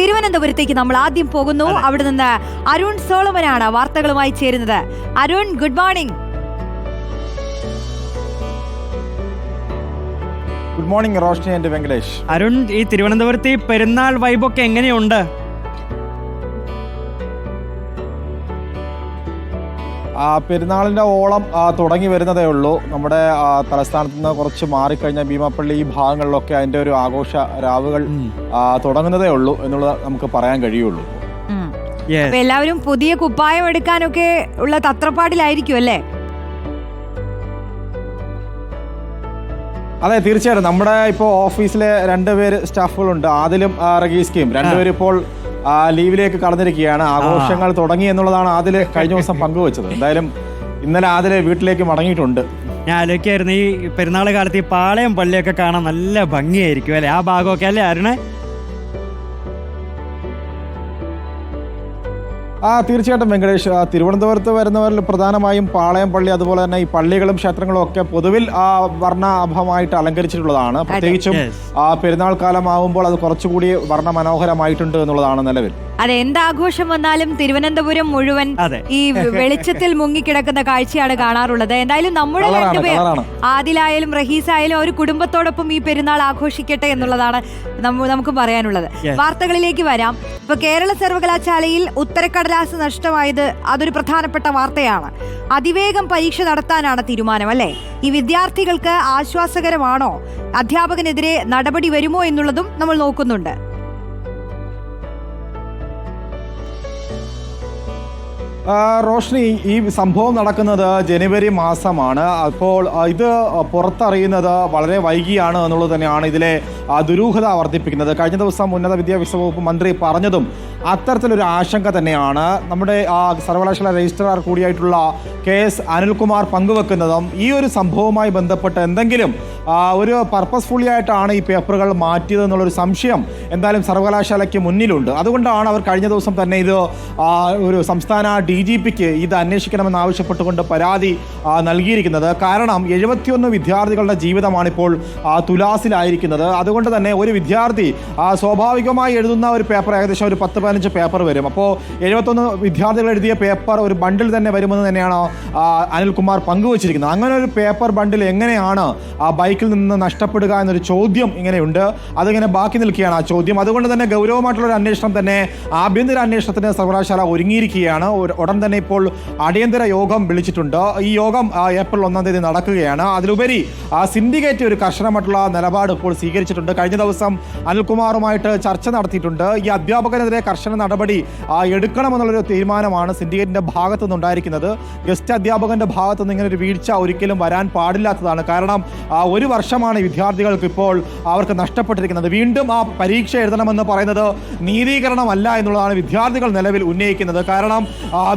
തിരുവനന്തപുരത്തേക്ക് നമ്മൾ ആദ്യം പോകുന്നു. അവിടെ നിന്ന് അരുൺ സോളമനാണ് വാർത്തകളുമായി ചേരുന്നത്. Arun good morning good morning Roshni and Venkatesh Arun ഈ തിരുവനന്തപുരത്ത് ഈ പെരുന്നാൾ വൈബൊക്കെ എങ്ങനെയുണ്ട്? ആ പെരുന്നാളിന്റെ ഓളം തുടങ്ങി വരുന്നതേ ഉള്ളൂ. നമ്മുടെ തലസ്ഥാനത്ത് നിന്ന് കുറച്ച് മാറിക്കഴിഞ്ഞ ഭീമാപ്പള്ളി ഈ ഭാഗങ്ങളിലൊക്കെ അതിന്റെ ഒരു ആഘോഷ രാവുകൾ തുടങ്ങുന്നതേ ഉള്ളൂ എന്നുള്ളത് നമുക്ക് പറയാൻ കഴിയുള്ളൂ. എല്ലാവരും പുതിയ കുപ്പായം എടുക്കാനൊക്കെ ഉള്ള തത്രപ്പാടിലായിരിക്കും അല്ലേ? അതെ തീർച്ചയായിട്ടും. നമ്മുടെ ഇപ്പോൾ ഓഫീസിലെ രണ്ടുപേര് സ്റ്റാഫുകളുണ്ട്. ആദിലും റഗീസ്കയും രണ്ടുപേരും ഇപ്പോൾ ലീവിലേക്ക് കടന്നിരിക്കുകയാണ്. ആഘോഷങ്ങൾ തുടങ്ങി എന്നുള്ളതാണ് ആദിൽ കഴിഞ്ഞ ദിവസം പങ്കുവച്ചത്. എന്തായാലും ഇന്നലെ ആദിൽ വീട്ടിലേക്ക് മടങ്ങിയിട്ടുണ്ട്. ഞാൻ ആലോചിക്കായിരുന്നു ഈ പെരുന്നാൾ കാലത്ത് ഈ പാളയം പള്ളിയൊക്കെ കാണാൻ നല്ല ഭംഗിയായിരിക്കും അല്ലേ? ആ ഭാഗമൊക്കെ അല്ലേ അരുണേ? ആ തീർച്ചയായിട്ടും വെങ്കടേഷ്. തിരുവനന്തപുരത്ത് വരുന്നവരിൽ പ്രധാനമായും പാളയം പള്ളി അതുപോലെ തന്നെ ഈ പള്ളികളും ക്ഷേത്രങ്ങളും ഒക്കെ പൊതുവിൽ ആ വർണാഭമായിട്ട് അലങ്കരിച്ചിട്ടുള്ളതാണ്. പ്രത്യേകിച്ചും ആ പെരുന്നാൾ കാലമാവുമ്പോൾ അത് കുറച്ചുകൂടി വർണ മനോഹരമായിട്ടുണ്ട് എന്നുള്ളതാണ് നിലവിൽ. അതെ എന്താഘോഷം വന്നാലും തിരുവനന്തപുരം മുഴുവൻ ഈ വെളിച്ചത്തിൽ മുങ്ങിക്കിടക്കുന്ന കാഴ്ചയാണ് കാണാറുള്ളത്. എന്തായാലും നമ്മുടെ രണ്ടുപേർ ആദിലായാലും റഹീസായാലും ഒരു കുടുംബത്തോടൊപ്പം ഈ പെരുന്നാൾ ആഘോഷിക്കട്ടെ എന്നുള്ളതാണ് നമുക്ക് പറയാനുള്ളത്. വാർത്തകളിലേക്ക് വരാം. ഇപ്പൊ കേരള സർവകലാശാലയിൽ ഉത്തരക്കടലാസ് നഷ്ടമായത് അതൊരു പ്രധാനപ്പെട്ട വാർത്തയാണ്. അതിവേഗം പരീക്ഷ നടത്താനാണ് തീരുമാനം അല്ലേ? ഈ വിദ്യാർത്ഥികൾക്ക് ആശ്വാസകരമാണോ? അധ്യാപകനെതിരെ നടപടി വരുമോ എന്നുള്ളതും നമ്മൾ നോക്കുന്നുണ്ട്. റോഷ്നി ഈ സംഭവം നടക്കുന്നത് ജനുവരി മാസമാണ്. അപ്പോൾ ഇത് പുറത്തറിയുന്നത് വളരെ വൈകിയാണ് എന്നുള്ളത് തന്നെയാണ് ഇതിലെ ദുരൂഹത വർദ്ധിപ്പിക്കുന്നത്. കഴിഞ്ഞ ദിവസം ഉന്നത വിദ്യാഭ്യാസ വകുപ്പ് മന്ത്രി പറഞ്ഞതും അത്തരത്തിലൊരു ആശങ്ക തന്നെയാണ്. നമ്മുടെ സർവകലാശാല രജിസ്ട്രാർ കൂടിയായിട്ടുള്ള കെ എസ് അനിൽകുമാർ പങ്കുവെക്കുന്നതും ഈ ഒരു സംഭവവുമായി ബന്ധപ്പെട്ട് എന്തെങ്കിലും ഒരു പർപ്പസ്ഫുള്ളി ആയിട്ടാണ് ഈ പേപ്പറുകൾ മാറ്റിയത് എന്നുള്ളൊരു സംശയം എന്തായാലും സർവകലാശാലയ്ക്ക് മുന്നിലുണ്ട്. അതുകൊണ്ടാണ് അവർ കഴിഞ്ഞ ദിവസം തന്നെ ഇത് ഒരു സംസ്ഥാന ഡി ജി പിക്ക് ഇത് അന്വേഷിക്കണമെന്ന് ആവശ്യപ്പെട്ടുകൊണ്ട് പരാതി നൽകിയിരിക്കുന്നത്. കാരണം എഴുപത്തിയൊന്ന് വിദ്യാർത്ഥികളുടെ ജീവിതമാണിപ്പോൾ തുലാസിലായിരിക്കുന്നത്. അതുകൊണ്ട് തന്നെ ഒരു വിദ്യാർത്ഥി സ്വാഭാവികമായി എഴുതുന്ന ഒരു പേപ്പർ ഏകദേശം ഒരു പത്ത് പതിനഞ്ച് പേപ്പർ വരും. അപ്പോൾ എഴുപത്തൊന്ന് വിദ്യാർത്ഥികൾ എഴുതിയ പേപ്പർ ഒരു ബണ്ടിൽ തന്നെ വരുമെന്ന് തന്നെയാണ് അനിൽകുമാർ പങ്കുവച്ചിരിക്കുന്നത് അങ്ങനെ ഒരു പേപ്പർ ബണ്ടിൽ എങ്ങനെയാണ് ആ ബൈക്കിൽ നിന്ന് നഷ്ടപ്പെടുക എന്നൊരു ചോദ്യം ഇങ്ങനെയുണ്ട്. അതിങ്ങനെ ബാക്കി നിൽക്കുകയാണ് ആ ചോദ്യം. അതുകൊണ്ട് തന്നെ ഗൗരവമായിട്ടുള്ള ഒരു അന്വേഷണം തന്നെ ആഭ്യന്തര അന്വേഷണത്തിന് സർവകലാശാല ഒരുങ്ങിയിരിക്കുകയാണ്. ഉടൻ തന്നെ ഇപ്പോൾ അടിയന്തര യോഗം വിളിച്ചിട്ടുണ്ട്. ഈ യോഗം ഏപ്രിൽ ഒന്നാം തീയതി നടക്കുകയാണ്. അതിലുപരി ആ സിൻഡിക്കേറ്റ് ഒരു കർശനമായിട്ടുള്ള നിലപാട് ഇപ്പോൾ സ്വീകരിച്ചിട്ടുണ്ട്. കഴിഞ്ഞ ദിവസം അനിൽകുമാറുമായിട്ട് ചർച്ച നടത്തിയിട്ടുണ്ട്. ഈ അധ്യാപകനെതിരെ കർശന നടപടി എടുക്കണമെന്നുള്ളൊരു തീരുമാനമാണ് സിൻഡിക്കേറ്റിന്റെ ഭാഗത്തു നിന്നുണ്ടായിരിക്കുന്നത് ഗസ്റ്റ് അധ്യാപകന്റെ ഭാഗത്തു നിന്ന് ഇങ്ങനെ ഒരു വീഴ്ച ഒരിക്കലും വരാൻ പാടില്ലാത്തതാണ്. കാരണം ഒരു വർഷമാണ് വിദ്യാർത്ഥികൾക്ക് ഇപ്പോൾ അവർക്ക് നഷ്ടപ്പെട്ടിരിക്കുന്നത്. വീണ്ടും ആ പരീക്ഷ എഴുതണമെന്ന് പറയുന്നത് നീതീകരണമല്ല എന്നുള്ളതാണ് വിദ്യാർത്ഥികൾ നിലവിൽ ഉന്നയിക്കുന്നത്. കാരണം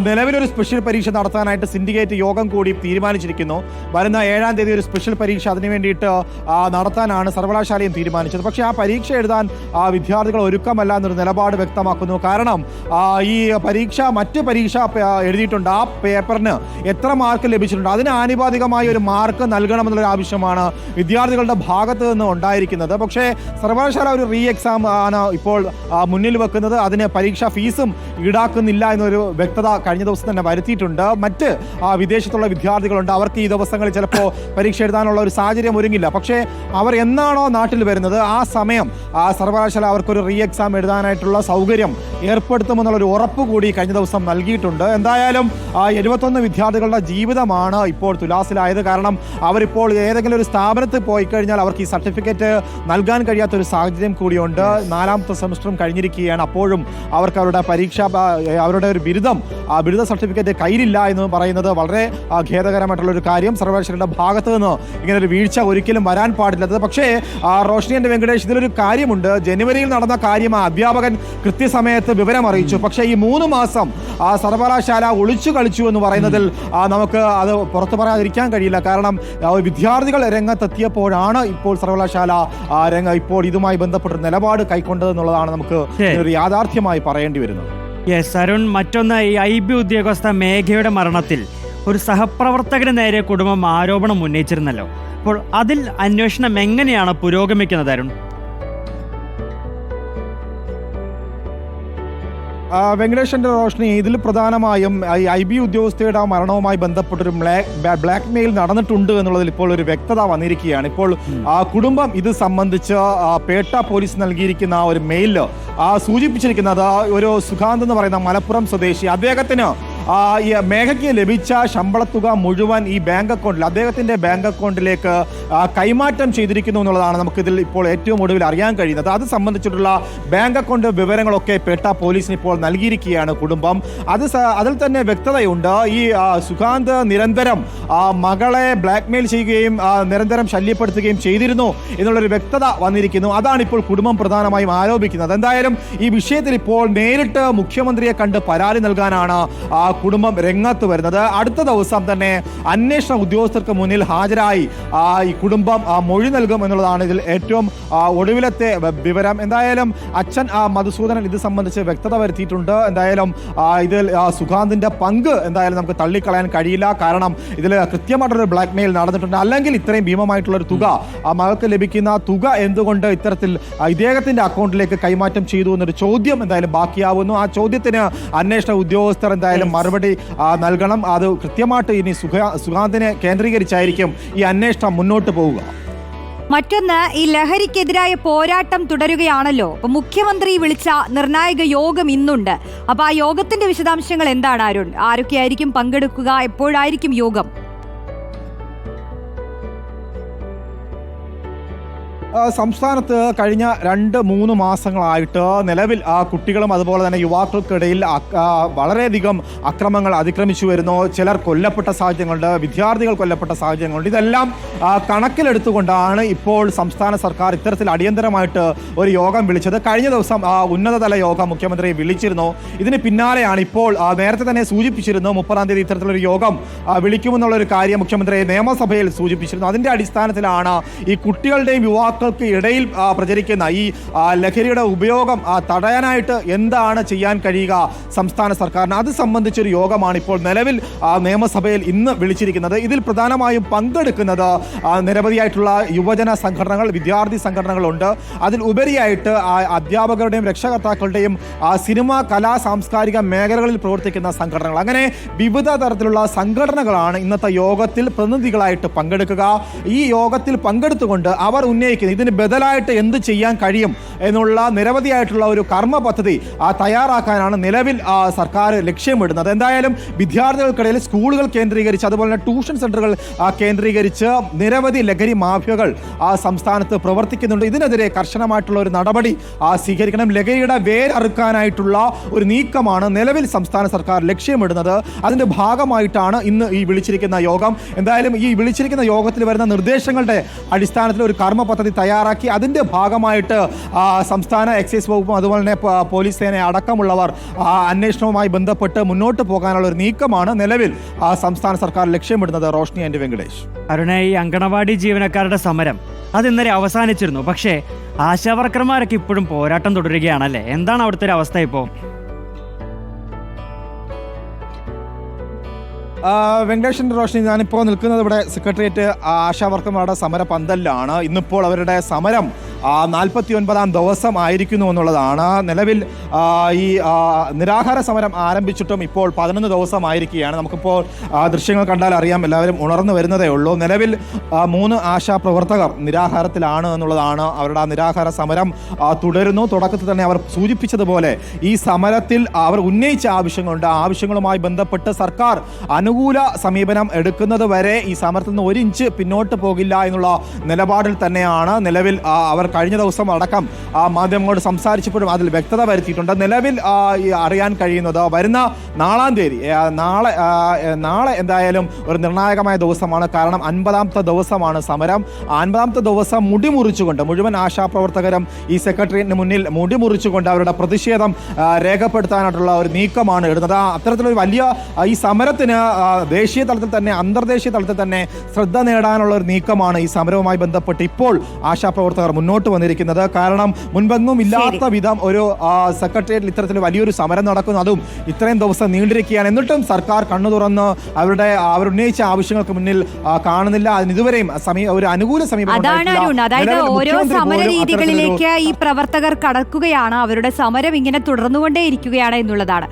നിലവിലൊരു സ്പെഷ്യൽ പരീക്ഷ നടത്താനായിട്ട് സിൻഡിക്കേറ്റ് യോഗം കൂടി തീരുമാനിച്ചിരിക്കുന്നു. വരുന്ന ഏഴാം തീയതി ഒരു സ്പെഷ്യൽ പരീക്ഷ അതിനു വേണ്ടിയിട്ട് നടത്താനാണ് സർവകലാശാലയും തീരുമാനിച്ചത്. പക്ഷേ ആ പരീക്ഷ എഴുതാൻ വിദ്യാർത്ഥികൾ ഒരുക്കമല്ല എന്നൊരു നിലപാട് വ്യക്തമാക്കുന്നു. കാരണം ഈ പരീക്ഷ മറ്റ് പരീക്ഷ എഴുതിയിട്ടുണ്ട്. ആ പേപ്പറിന് എത്ര മാർക്ക് ലഭിച്ചിട്ടുണ്ട്? അതിന് ആനുപാതികമായ ഒരു മാർക്ക് നൽകണമെന്നുള്ള ആവശ്യമാണ് വിദ്യാർത്ഥികളുടെ ഭാഗത്ത് നിന്ന് ഉണ്ടായിരിക്കുന്നത്. പക്ഷേ സർവകലാശാല ഒരു റീ എക്സാം ആണ് ഇപ്പോൾ മുന്നിൽ വെക്കുന്നത്. അതിന് പരീക്ഷാ ഫീസും ഈടാക്കുന്നില്ല എന്നൊരു വ്യക്തത കഴിഞ്ഞ ദിവസം തന്നെ വരുത്തിയിട്ടുണ്ട്. മറ്റ് വിദേശത്തുള്ള വിദ്യാർത്ഥികളുണ്ട്. അവർക്ക് ഈ ദിവസങ്ങളിൽ ചിലപ്പോൾ പരീക്ഷ എഴുതാനുള്ള ഒരു സാഹചര്യം ഒരുങ്ങില്ല. പക്ഷേ അവർ എന്നാണോ നാട്ടിൽ വരുന്നത് ആ സമയം ആ സർവകലാശാല അവർക്കൊരു റീ എക്സാം എഴുതാനായിട്ടുള്ള സൗകര്യം ഏർപ്പെടുത്തുമെന്നുള്ളൊരു ഉറപ്പ് കൂടി കഴിഞ്ഞ ദിവസം നൽകിയിട്ടുണ്ട്. എന്തായാലും എഴുപത്തൊന്ന് വിദ്യാർത്ഥികളുടെ ജീവിതമാണ് ഇപ്പോൾ തുലാസിലായത്. കാരണം അവരിപ്പോൾ ഏതെങ്കിലും ഒരു സ്ഥാപനത്തിൽ പോയി കഴിഞ്ഞാൽ അവർക്ക് ഈ സർട്ടിഫിക്കറ്റ് നൽകാൻ കഴിയാത്ത ഒരു സാഹചര്യം കൂടിയുണ്ട്. നാലാമത്തെ സെമസ്റ്ററും കഴിഞ്ഞിരിക്കുകയാണ്. അപ്പോഴും അവർക്ക് അവരുടെ പരീക്ഷ അവരുടെ ഒരു ബിരുദം ആ ബിരുദ സർട്ടിഫിക്കറ്റ് കയ്യിലില്ല എന്ന് പറയുന്നത് വളരെ ഖേദകരമായിട്ടുള്ള ഒരു കാര്യം. സർവകലാശാലയുടെ ഭാഗത്ത് നിന്ന് ഇങ്ങനെ ഒരു വീഴ്ച ഒരിക്കലും വരാൻ പാടില്ലാത്തത് പക്ഷേ റോഷ്നി എന്റെ വെങ്കടേഷ് ഇതിലൊരു കാര്യമുണ്ട്. ജനുവരിയിൽ നടന്ന കാര്യം ആ അധ്യാപകൻ കൃത്യസമയത്ത് വിവരം അറിയിച്ചു പക്ഷേ ഈ മൂന്ന് മാസം ആ സർവകലാശാല ഒളിച്ചു കളിച്ചു എന്ന് പറയുന്നതിൽ നമുക്ക് അത് പുറത്തു പറയാതിരിക്കാൻ കഴിയില്ല. കാരണം വിദ്യാർത്ഥികൾ രംഗത്തെത്തിയപ്പോഴാണ് ഇപ്പോൾ സർവകലാശാല രംഗ ഇപ്പോൾ ഇതുമായി ബന്ധപ്പെട്ട നിലപാട് നിലപാട് കൈക്കൊണ്ടതെന്നുള്ളതാണ് നമുക്ക് ഒരു യാഥാർത്ഥ്യമായി പറയേണ്ടി വരുന്നത്. യെസ് അരുൺ മറ്റൊന്ന് ഈ ഐ ബി ഉദ്യോഗസ്ഥ മേഘയുടെ മരണത്തിൽ ഒരു സഹപ്രവർത്തകന് നേരെ കുടുംബം ആരോപണം ഉന്നയിച്ചിരുന്നല്ലോ. അപ്പോൾ അതിൽ അന്വേഷണം എങ്ങനെയാണ് പുരോഗമിക്കുന്നത് അരുൺ? ആ, റോഷനി ഇതിൽ പ്രധാനമായും ഈ ഐ ബി ഉദ്യോഗസ്ഥയുടെ ആ മരണവുമായി ബന്ധപ്പെട്ടൊരു ബ്ലാക്ക് മെയിൽ നടന്നിട്ടുണ്ട് എന്നുള്ളതിൽ ഇപ്പോൾ ഒരു വ്യക്തത വന്നിരിക്കുകയാണ്. ഇപ്പോൾ ആ കുടുംബം ഇത് സംബന്ധിച്ച് പേട്ട പോലീസ് നൽകിയിരിക്കുന്ന ആ ഒരു മെയിലിൽ സൂചിപ്പിച്ചിരിക്കുന്നത് ഒരു സുഖാന്ത് എന്ന് പറയുന്ന മലപ്പുറം സ്വദേശി അദ്ദേഹത്തിന് മേഘയ്ക്ക് ലഭിച്ച ശമ്പളത്തുക മുഴുവൻ ഈ ബാങ്ക് അക്കൗണ്ടിൽ അദ്ദേഹത്തിന്റെ ബാങ്ക് അക്കൗണ്ടിലേക്ക് കൈമാറ്റം ചെയ്തിരിക്കുന്നു എന്നുള്ളതാണ് നമുക്കിതിൽ ഇപ്പോൾ ഏറ്റവും ഒടുവിൽ അറിയാൻ കഴിയുന്നത്. അത് സംബന്ധിച്ചിട്ടുള്ള ബാങ്ക് അക്കൗണ്ട് വിവരങ്ങളൊക്കെ പേട്ട പോലീസിന് ഇപ്പോൾ നൽകിയിരിക്കുകയാണ് കുടുംബം. അത് അതിൽ തന്നെ വ്യക്തതയുണ്ട്. ഈ സുഖാന്ത് നിരന്തരം മകളെ ബ്ലാക്ക്മെയിൽ ചെയ്യുകയും നിരന്തരം ശല്യപ്പെടുത്തുകയും ചെയ്തിരുന്നു എന്നുള്ളൊരു വ്യക്തത വന്നിരിക്കുന്നു. അതാണ് ഇപ്പോൾ കുടുംബം പ്രധാനമായും ആരോപിക്കുന്നത്. എന്തായാലും ഈ വിഷയത്തിൽ ഇപ്പോൾ നേരിട്ട് മുഖ്യമന്ത്രിയെ കണ്ട് പരാതി നൽകാനാണ് കുടുംബം രംഗത്ത് വരുന്നത്. അടുത്ത ദിവസം തന്നെ അന്വേഷണ ഉദ്യോഗസ്ഥർക്ക് മുന്നിൽ ഹാജരായി ആ, ഈ കുടുംബം മൊഴി നൽകും എന്നുള്ളതാണ് ഇതിൽ ഏറ്റവും ഒടുവിലത്തെ വിവരം. എന്തായാലും അച്ഛൻ ആ, മധുസൂദനൻ ഇത് സംബന്ധിച്ച് വ്യക്തത വരുത്തിയിട്ടുണ്ട്. എന്തായാലും ഇതിൽ ആ, സുഗാന്തിന്റെ പങ്ക് എന്തായാലും നമുക്ക് തള്ളിക്കളയാൻ കഴിയില്ല. കാരണം ഇതിൽ കൃത്യമായിട്ടൊരു ബ്ലാക്ക് മെയിൽ നടന്നിട്ടുണ്ട്. അല്ലെങ്കിൽ ഇത്രയും ഭീമമായിട്ടുള്ള ഒരു തുക ആ മകൾക്ക് ലഭിക്കുന്ന തുക എന്തുകൊണ്ട് ഇത്തരത്തിൽ ഇദ്ദേഹത്തിന്റെ അക്കൗണ്ടിലേക്ക് കൈമാറ്റം ചെയ്തു എന്നൊരു ചോദ്യം എന്തായാലും ബാക്കിയാവുന്നു. ആ ചോദ്യത്തിന് അന്വേഷണ ഉദ്യോഗസ്ഥർ എന്തായാലും മറുപടി നൽകണം. അത് കൃത്യമായിട്ട് ഇനി സുഖ സുഖാന്തിനെ കേന്ദ്രീകരിച്ചായിരിക്കും ഈ അന്വേഷണം മുന്നോട്ട് പോവുക. മറ്റൊന്ന് ഈ ലഹരിക്കെതിരായ പോരാട്ടം തുടരുകയാണല്ലോ. അപ്പൊ മുഖ്യമന്ത്രി വിളിച്ച നിർണായക യോഗം ഇന്നുണ്ട്. അപ്പൊ ആ യോഗത്തിന്റെ വിശദാംശങ്ങൾ എന്താണ് അരുൺ? ആരൊക്കെയായിരിക്കും പങ്കെടുക്കുക? എപ്പോഴായിരിക്കും യോഗം? സംസ്ഥാനത്ത് കഴിഞ്ഞ രണ്ട് മൂന്ന് മാസങ്ങളായിട്ട് നിലവിൽ കുട്ടികളും അതുപോലെ തന്നെ യുവാക്കൾക്കിടയിൽ വളരെയധികം അക്രമങ്ങൾ അതിക്രമിച്ചു വരുന്നു. ചിലർ കൊല്ലപ്പെട്ട സാഹചര്യങ്ങളുണ്ട് വിദ്യാർത്ഥികൾ കൊല്ലപ്പെട്ട സാഹചര്യങ്ങളുണ്ട്. ഇതെല്ലാം കണക്കിലെടുത്തുകൊണ്ടാണ് ഇപ്പോൾ സംസ്ഥാന സർക്കാർ ഇത്തരത്തിൽ അടിയന്തരമായിട്ട് ഒരു യോഗം വിളിച്ചത്. കഴിഞ്ഞ ദിവസം ഉന്നതതല യോഗം മുഖ്യമന്ത്രി വിളിച്ചിരുന്നു. ഇതിന് പിന്നാലെയാണ് ഇപ്പോൾ നേരത്തെ തന്നെ സൂചിപ്പിച്ചിരുന്നു മുപ്പതാം തീയതി ഇത്തരത്തിലൊരു യോഗം വിളിക്കുമെന്നുള്ളൊരു കാര്യം മുഖ്യമന്ത്രി നിയമസഭയിൽ സൂചിപ്പിച്ചിരുന്നു. അതിന്റെ അടിസ്ഥാനത്തിലാണ് ഈ കുട്ടികളുടെയും യുവാക്കൾക്ക് ഇടയിൽ പ്രചരിക്കുന്ന ഈ ലഹരിയുടെ ഉപയോഗം തടയാനായിട്ട് എന്താണ് ചെയ്യാൻ കഴിയുക സംസ്ഥാന സർക്കാരിന്? അത് സംബന്ധിച്ചൊരു യോഗമാണ് ഇപ്പോൾ നിലവിൽ നിയമസഭയിൽ ഇന്ന് വിളിച്ചിരിക്കുന്നത്. ഇതിൽ പ്രധാനമായും പങ്കെടുക്കുന്നത് നിരവധിയായിട്ടുള്ള യുവജന സംഘടനകൾ വിദ്യാർത്ഥി സംഘടനകളുണ്ട്. അതിൽ ഉപരിയായിട്ട് അധ്യാപകരുടെയും രക്ഷകർത്താക്കളുടെയും സിനിമ കലാ സാംസ്കാരിക മേഖലകളിൽ പ്രവർത്തിക്കുന്ന സംഘടനകൾ. അങ്ങനെ വിവിധ തരത്തിലുള്ള സംഘടനകളാണ് ഇന്നത്തെ യോഗത്തിൽ പ്രതിനിധികളായിട്ട് പങ്കെടുക്കുക. ഈ യോഗത്തിൽ പങ്കെടുത്തുകൊണ്ട് അവർ ഉന്നയിക്കുന്നത് ഇതിന് ബദലായിട്ട് എന്ത് ചെയ്യാൻ കഴിയും? എന്നുള്ള നിരവധിയായിട്ടുള്ള ഒരു കർമ്മ പദ്ധതി തയ്യാറാക്കാനാണ് നിലവിൽ സർക്കാർ ലക്ഷ്യമിടുന്നത്. എന്തായാലും വിദ്യാർത്ഥികൾക്കിടയിൽ സ്കൂളുകൾ കേന്ദ്രീകരിച്ച് അതുപോലെ തന്നെ ട്യൂഷൻ സെന്ററുകൾ കേന്ദ്രീകരിച്ച് നിരവധി ലഹരി മാഫിയകൾ ആ സംസ്ഥാനത്ത് പ്രവർത്തിക്കുന്നുണ്ട്. ഇതിനെതിരെ കർശനമായിട്ടുള്ള ഒരു നടപടി സ്വീകരിക്കണം. ലഹരിയുടെ വേരറുക്കാനായിട്ടുള്ള ഒരു നീക്കമാണ് നിലവിൽ സംസ്ഥാന സർക്കാർ ലക്ഷ്യമിടുന്നത്. അതിന്റെ ഭാഗമായിട്ടാണ് ഇന്ന് ഈ വിളിച്ചിരിക്കുന്ന യോഗം. എന്തായാലും ഈ വിളിച്ചിരിക്കുന്ന യോഗത്തിൽ വരുന്ന നിർദ്ദേശങ്ങളുടെ അടിസ്ഥാനത്തിൽ ഒരു കർമ്മ പദ്ധതി തയ്യാറാക്കി അതിന്റെ ഭാഗമായിട്ട് സംസ്ഥാന എക്സൈസ് വകുപ്പും അതുപോലെ തന്നെ പോലീസ് സേന അടക്കമുള്ളവർ അന്വേഷണവുമായി ബന്ധപ്പെട്ട് മുന്നോട്ട് പോകാനുള്ള ഒരു നീക്കമാണ് നിലവിൽ സംസ്ഥാന സർക്കാർ ലക്ഷ്യമിടുന്നത്. റോഷ്നി ആൻഡ് വെങ്കടേഷ്. അരുണ ഈ അങ്കണവാടി ജീവനക്കാരുടെ സമരം. അത് ഇന്നലെ അവസാനിച്ചിരുന്നു. പക്ഷേ ആശാവർക്കർമാരൊക്കെ ഇപ്പോഴും പോരാട്ടം തുടരുകയാണല്ലേ? എന്താണ് അവിടുത്തെ ഒരു അവസ്ഥ ഇപ്പോൾ ആ, വെങ്കടേഷൻ റോഷനി ഞാനിപ്പോൾ നിൽക്കുന്നത് ഇവിടെ സെക്രട്ടേറിയറ്റ് ആശാവർക്കർമാരുടെ സമര പന്തലിലാണ് ഇന്നിപ്പോൾ അവരുടെ സമരം നാൽപ്പത്തി ഒൻപതാം ദിവസം ആയിരിക്കുന്നു എന്നുള്ളതാണ്. നിലവിൽ ഈ നിരാഹാര സമരം ആരംഭിച്ചിട്ടും ഇപ്പോൾ പതിനൊന്ന് ദിവസമായിരിക്കുകയാണ്. നമുക്കിപ്പോൾ ദൃശ്യങ്ങൾ കണ്ടാൽ അറിയാം. എല്ലാവരും ഉണർന്നു വരുന്നതേ ഉള്ളൂ. നിലവിൽ മൂന്ന് ആശാ പ്രവർത്തകർ നിരാഹാരത്തിലാണ് എന്നുള്ളതാണ് അവരുടെ ആ നിരാഹാര സമരം തുടരുന്നു. തുടക്കത്തിൽ തന്നെ അവർ സൂചിപ്പിച്ചതുപോലെ ഈ സമരത്തിൽ അവർ ഉന്നയിച്ച ആവശ്യങ്ങളുണ്ട്. ആവശ്യങ്ങളുമായി ബന്ധപ്പെട്ട് സർക്കാർ അനുകൂല സമീപനം എടുക്കുന്നത് വരെ ഈ സമരത്തിൽ നിന്ന് ഒരു ഇഞ്ച് പിന്നോട്ട് പോകില്ല എന്നുള്ള നിലപാടിൽ തന്നെയാണ് നിലവിൽ അവർ കഴിഞ്ഞ ദിവസം അടക്കം മാധ്യമങ്ങളോട് സംസാരിച്ചപ്പോഴും അതിൽ വ്യക്തത വരുത്തിയിട്ടുണ്ട്. നിലവിൽ അറിയാൻ കഴിയുന്നത് വരുന്ന നാലാം തീയതി നാളെ നാളെ എന്തായാലും ഒരു നിർണായകമായ ദിവസമാണ്. കാരണം അൻപതാമത്തെ ദിവസമാണ് സമരം. അൻപതാമത്തെ ദിവസം മുടിമുറിച്ചുകൊണ്ട് മുഴുവൻ ആശാപ്രവർത്തകരും ഈ സെക്രട്ടേറിയറ്റിന് മുന്നിൽ മുടിമുറിച്ചുകൊണ്ട് അവരുടെ പ്രതിഷേധം രേഖപ്പെടുത്താനായിട്ടുള്ള ഒരു നീക്കമാണ് ഇടുന്നത്. അത്തരത്തിലൊരു വലിയ ഈ സമരത്തിന് ദേശീയ തലത്തിൽ തന്നെ അന്തർദേശീയ തലത്തിൽ തന്നെ ശ്രദ്ധ നേടാനുള്ള ഒരു നീക്കമാണ് ഈ സമരവുമായി ബന്ധപ്പെട്ട് ഇപ്പോൾ ആശാപ്രവർത്തകർ മുന്നോട്ട് മുന്നോട്ട് വന്നിരിക്കുന്നത്. കാരണം മുൻപെങ്ങും ഇല്ലാത്ത വിധം ഒരു സെക്രട്ടേറിയറ്റിൽ ഇത്തരത്തിൽ വലിയൊരു സമരം നടക്കുന്നു. അതും ഇത്രയും ദിവസം നീണ്ടിരിക്കുകയാണ്. എന്നിട്ടും സർക്കാർ കണ്ണു തുറന്ന് അവരുടെ അവരുന്നയിച്ച ആവശ്യങ്ങൾക്ക് മുന്നിൽ കാണുന്നില്ല. അതിന് ഇതുവരെയും സമയം ഒരു അനുകൂല സമീപനം അതായത് ഓരോ സമര രീതികളിലേക്ക് ഈ പ്രവർത്തകർ കടക്കുകയാണ്. അവരുടെ സമരം ഇങ്ങനെ തുടർന്നുകൊണ്ടേയിരിക്കുകയാണ് എന്നുള്ളതാണ്.